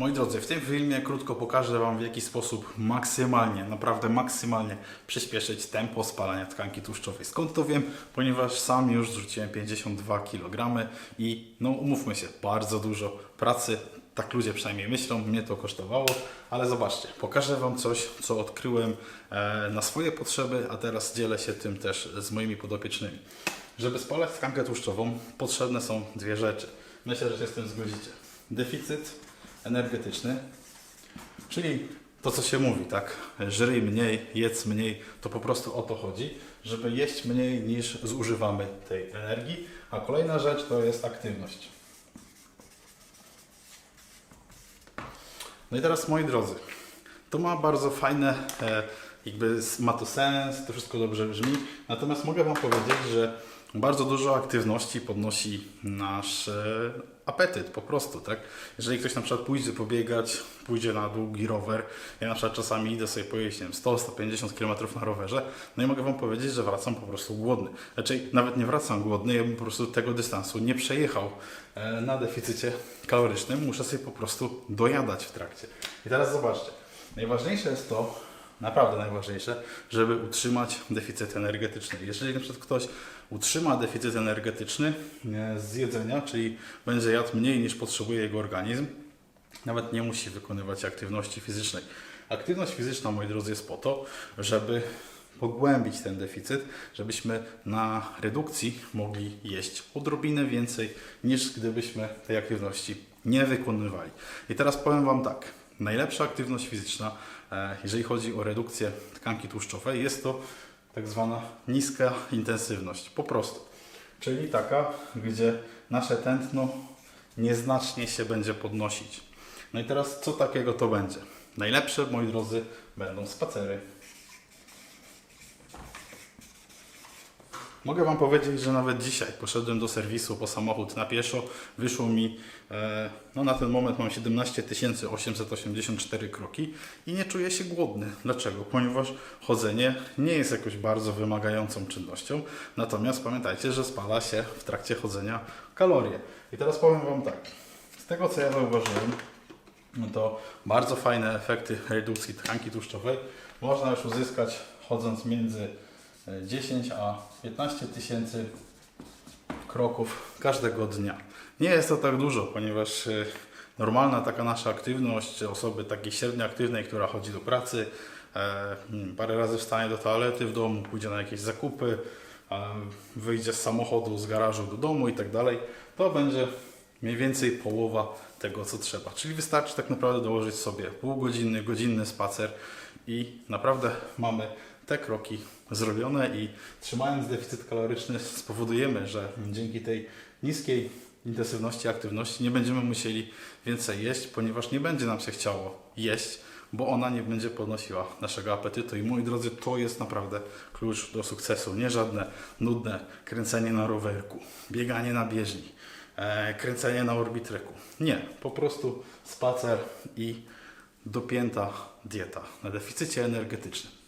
Moi drodzy, w tym filmie krótko pokażę Wam w jaki sposób maksymalnie, naprawdę maksymalnie przyspieszyć tempo spalania tkanki tłuszczowej. Skąd to wiem? Ponieważ sam już zrzuciłem 52 kg i no umówmy się, bardzo dużo pracy, tak ludzie przynajmniej myślą, mnie to kosztowało, ale zobaczcie, pokażę Wam coś, co odkryłem e, na swoje potrzeby, a teraz dzielę się tym też z moimi podopiecznymi. Żeby spalać tkankę tłuszczową potrzebne są dwie rzeczy. Myślę, że się z tym zgodzicie. Deficyt energetyczny, czyli to, co się mówi, tak? Żyj mniej, jedz mniej, to po prostu o to chodzi, żeby jeść mniej niż zużywamy tej energii. A kolejna rzecz to jest aktywność. No i teraz, moi drodzy, to ma bardzo fajne, e, jakby ma to sens, to wszystko dobrze brzmi, natomiast mogę Wam powiedzieć, że bardzo dużo aktywności podnosi nasz e, apetyt po prostu, tak? Jeżeli ktoś na przykład pójdzie pobiegać, pójdzie na długi rower, ja na przykład czasami idę sobie pojeździć, nie wiem, 100-150 km na rowerze, no i mogę Wam powiedzieć, że wracam po prostu głodny. Znaczy, nawet nie wracam głodny, ja bym po prostu tego dystansu nie przejechał e, na deficycie kalorycznym, muszę sobie po prostu dojadać w trakcie. I teraz zobaczcie, najważniejsze jest to, naprawdę najważniejsze, żeby utrzymać deficyt energetyczny. Jeżeli na przykład ktoś utrzyma deficyt energetyczny z jedzenia, czyli będzie jadł mniej niż potrzebuje jego organizm, nawet nie musi wykonywać aktywności fizycznej. Aktywność fizyczna, moi drodzy, jest po to, żeby pogłębić ten deficyt, żebyśmy na redukcji mogli jeść odrobinę więcej niż gdybyśmy tej aktywności nie wykonywali. I teraz powiem Wam tak. Najlepsza aktywność fizyczna, jeżeli chodzi o redukcję tkanki tłuszczowej, jest to tak zwana niska intensywność. Po prostu. Czyli taka, gdzie nasze tętno nieznacznie się będzie podnosić. No i teraz co takiego to będzie? Najlepsze, moi drodzy, będą spacery. Mogę Wam powiedzieć, że nawet dzisiaj poszedłem do serwisu po samochód na pieszo. Wyszło mi, e, no na ten moment mam 17 884 kroki i nie czuję się głodny. Dlaczego? Ponieważ chodzenie nie jest jakoś bardzo wymagającą czynnością. Natomiast pamiętajcie, że spala się w trakcie chodzenia kalorie. I teraz powiem Wam tak. Z tego co ja zauważyłem, no to bardzo fajne efekty redukcji tkanki tłuszczowej można już uzyskać chodząc między 10 a 15 tysięcy kroków każdego dnia. Nie jest to tak dużo, ponieważ e, normalna taka nasza aktywność osoby takiej średnio aktywnej, która chodzi do pracy, e, mm, parę razy wstanie do toalety w domu, pójdzie na jakieś zakupy, wyjdzie z samochodu, z garażu do domu i tak dalej, to będzie mniej więcej połowa tego, co trzeba. Czyli wystarczy tak naprawdę dołożyć sobie półgodzinny, godzinny spacer i naprawdę mamy te kroki zrobione i trzymając deficyt kaloryczny spowodujemy, że dzięki tej niskiej intensywności aktywności nie będziemy musieli więcej jeść, ponieważ nie będzie nam się chciało jeść, bo ona nie będzie podnosiła naszego apetytu. I moi drodzy, to jest naprawdę klucz do sukcesu. Nie żadne nudne kręcenie na rowerku, bieganie na bieżni, e, kręcenie na orbitreku. Nie, po prostu spacer i dopięta dieta na deficycie energetycznym.